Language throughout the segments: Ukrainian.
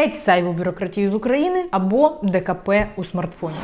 геть зайву бюрократію з України або ДКП у смартфоні.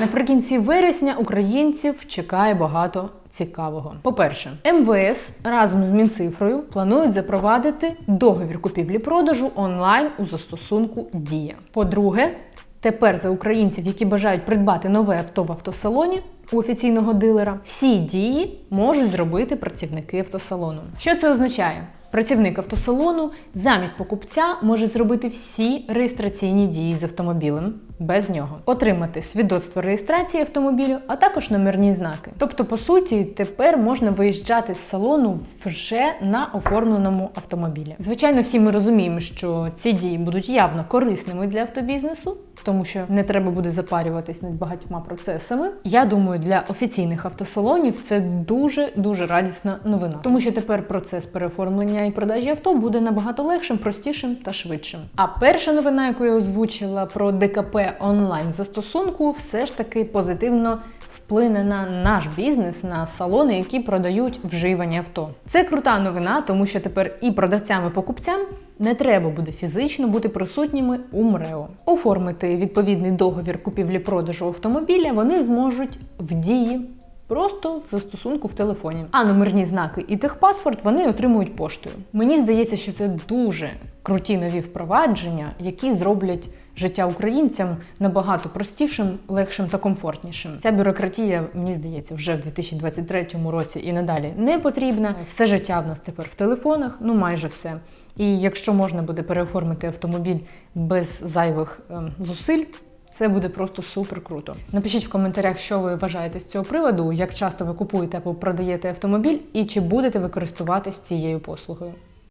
Наприкінці вересня українців чекає багато цікавого. По-перше, МВС разом з Мінцифрою планують запровадити договір купівлі-продажу онлайн у застосунку Дія. По-друге, тепер за українців, які бажають придбати нове авто в автосалоні. У офіційного дилера всі дії можуть зробити працівники автосалону. Що це означає? Працівник автосалону замість покупця може зробити всі реєстраційні дії з автомобілем без нього, отримати свідоцтво реєстрації автомобілю, а також номерні знаки. Тобто, по суті, тепер можна виїжджати з салону вже на оформленому автомобілі. Звичайно, всі ми розуміємо, що ці дії будуть явно корисними для автобізнесу, тому що не треба буде запарюватись над багатьма процесами. Я думаю, для офіційних автосалонів це дуже дуже радісна новина, тому що тепер процес переоформлення і продажі авто буде набагато легшим, простішим та швидшим. А перша новина, яку я озвучила про ДКП онлайн застосунку, все ж таки позитивно вплине на наш бізнес, на салони, які продають вживані авто. Це крута новина, тому що тепер і продавцям, і покупцям не треба буде фізично бути присутніми у МРЕО. Оформити відповідний договір купівлі-продажу автомобіля вони зможуть в дії. Просто в застосунку в телефоні. А номерні знаки і техпаспорт вони отримують поштою. Мені здається, що це дуже круті нові впровадження, які зроблять життя українцям набагато простішим, легшим та комфортнішим. Ця бюрократія, мені здається, вже в 2023 році і надалі не потрібна. Все життя в нас тепер в телефонах, ну майже все. І якщо можна буде переоформити автомобіль без зайвих ем, зусиль. Це буде просто супер круто. Напишіть в коментарях, що ви вважаєте з цього приводу, як часто ви купуєте або продаєте автомобіль, і чи будете ви користуватись цією послугою.